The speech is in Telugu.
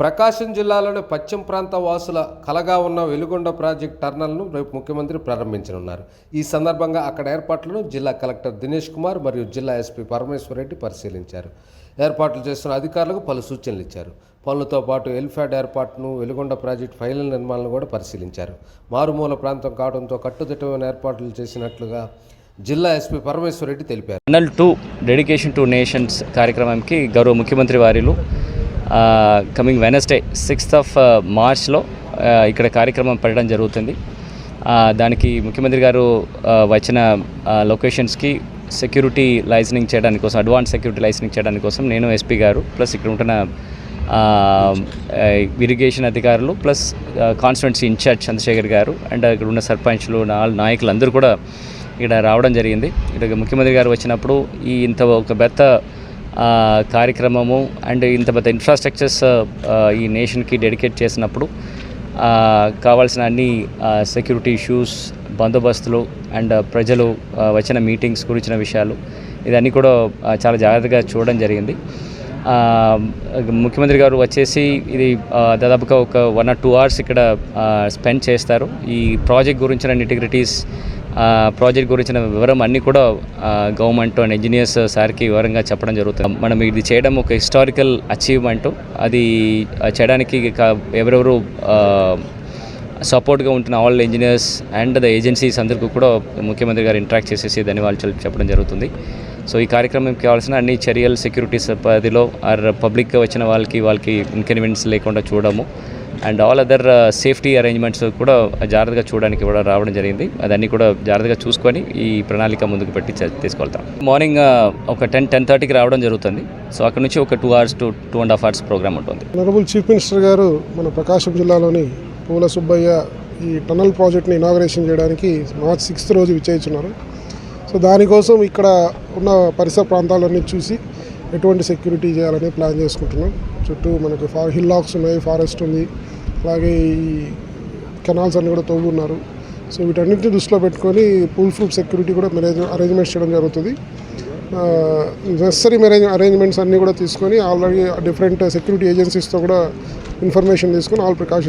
ప్రకాశం జిల్లాలోని పశ్చిమ ప్రాంత వాసుల కలగా ఉన్న వెలుగొండ ప్రాజెక్ట్ టర్నల్ను రేపు ముఖ్యమంత్రి ప్రారంభించనున్నారు. ఈ సందర్భంగా అక్కడ ఏర్పాట్లను జిల్లా కలెక్టర్ దినేష్ కుమార్ మరియు జిల్లా ఎస్పీ పరమేశ్వరరెడ్డి పరిశీలించారు. ఏర్పాట్లు చేస్తున్న అధికారులకు పలు సూచనలు ఇచ్చారు. పనులతో పాటు ఎల్ఫాడ్ ఏర్పాటును వెలుగొండ ప్రాజెక్ట్ ఫైనల్ నిర్మాణాలను కూడా పరిశీలించారు. మారుమూల ప్రాంతం కావడంతో కట్టుదిట్టమైన ఏర్పాట్లు చేసినట్లుగా జిల్లా ఎస్పీ పరమేశ్వరరెడ్డి తెలిపారు. Tunnel two dedication to nations కార్యక్రమానికి గౌరవ ముఖ్యమంత్రి వారిలు కమింగ్ వెనస్డే సిక్స్త్ ఆఫ్ మార్చ్లో ఇక్కడ కార్యక్రమం పెట్టడం జరుగుతుంది. దానికి ముఖ్యమంత్రి గారు వచ్చిన లొకేషన్స్కి సెక్యూరిటీ లైసెనింగ్ చేయడానికి కోసం అడ్వాన్స్ సెక్యూరిటీ లైసెనింగ్ చేయడానికి కోసం నేను ఎస్పీ గారు ప్లస్ ఇక్కడ ఉంటున్న ఇరిగేషన్ అధికారులు ప్లస్ కాన్స్టిట్యున్సీ ఇన్ఛార్జ్ చంద్రశేఖర్ గారు అండ్ ఇక్కడ ఉన్న సర్పంచ్లు నాయకులు అందరూ కూడా ఇక్కడ రావడం జరిగింది. ఇక్కడ ముఖ్యమంత్రి గారు వచ్చినప్పుడు ఈ ఇంత ఒక పెద్ద కార్యక్రమము అండ్ ఇంత పెద్ద ఇన్ఫ్రాస్ట్రక్చర్స్ ఈ నేషన్కి డెడికేట్ చేసినప్పుడు కావాల్సిన అన్ని సెక్యూరిటీ ఇష్యూస్ బందోబస్తులు అండ్ ప్రజలు వచ్చిన మీటింగ్స్ గురించిన విషయాలు ఇదన్నీ కూడా చాలా జాగ్రత్తగా చూడడం జరిగింది. ముఖ్యమంత్రి గారు వచ్చేసి ఇది దాదాపుగా ఒక వన్ ఆర్ టూ అవర్స్ ఇక్కడ స్పెండ్ చేస్తారు. ఈ ప్రాజెక్ట్ గురించిన ఇంటిగ్రిటీస్ ప్రాజెక్ట్ గురించిన వివరం అన్నీ కూడా గవర్నమెంట్ అండ్ ఇంజనీర్స్ సార్కి వివరంగా చెప్పడం జరుగుతుంది. మనం ఇది చేయడం ఒక హిస్టారికల్ అచీవ్మెంట్ అది చేయడానికి ఎవరెవరు సపోర్ట్గా ఉంటున్న all engineers and the agencies అందరికీ కూడా ముఖ్యమంత్రి గారు ఇంటరాక్ట్ చేసేసి ధన్యవాదాలు చెప్పడం జరుగుతుంది. సో ఈ కార్యక్రమంకి కావాల్సిన అన్ని చర్యలు సెక్యూరిటీస్ పరిధిలో ఆర్ పబ్లిక్గా వచ్చిన వాళ్ళకి వాళ్ళకి ఇన్కన్వీనియన్స్ లేకుండా చూడము and all other safety arrangements కూడా జాగ్రత్తగా చూడడానికి కూడా రావడం జరిగింది. అదన్నీ కూడా జాగ్రత్తగా చూసుకొని ఈ ప్రణాళిక ముందుకు పెట్టి తీసుకెళ్తాం. మార్నింగ్ ఒక టెన్ టెన్ థర్టీకి రావడం జరుగుతుంది. సో అక్కడ నుంచి ఒక two hours to two and half hours programme ఉంటుంది. నరబుల్ చీఫ్ మినిస్టర్ గారు మన ప్రకాశం జిల్లాలోని పూల సుబ్బయ్య ఈ టనల్ ప్రాజెక్ట్ని ఇనాగరేషన్ చేయడానికి మార్చ్ సిక్స్త్ రోజు విచ్చేస్తున్నారు సో దానికోసం ఇక్కడ ఉన్న పరిసర ప్రాంతాలన్నీ చూసి ఎటువంటి సెక్యూరిటీ చేయాలని ప్లాన్ చేసుకుంటున్నాం. చుట్టూ మనకి ఫా హిల్లాక్స్ ఉన్నాయి ఫారెస్ట్ ఉంది. అలాగే ఈ కెనాల్స్ అన్ని కూడా తవ్వున్నారు. సో వీటన్నిటిని దృష్టిలో పెట్టుకొని పూల్ ప్రూఫ్ సెక్యూరిటీ కూడా మేనేజ్ అరేంజ్మెంట్స్ చేయడం జరుగుతుంది. నెసరీ మేనేజ్ అరేంజ్మెంట్స్ అన్నీ కూడా తీసుకొని ఆల్రెడీ డిఫరెంట్ సెక్యూరిటీ ఏజెన్సీస్తో కూడా ఇన్ఫర్మేషన్ తీసుకొని ఆల్ ప్రికాషన్స్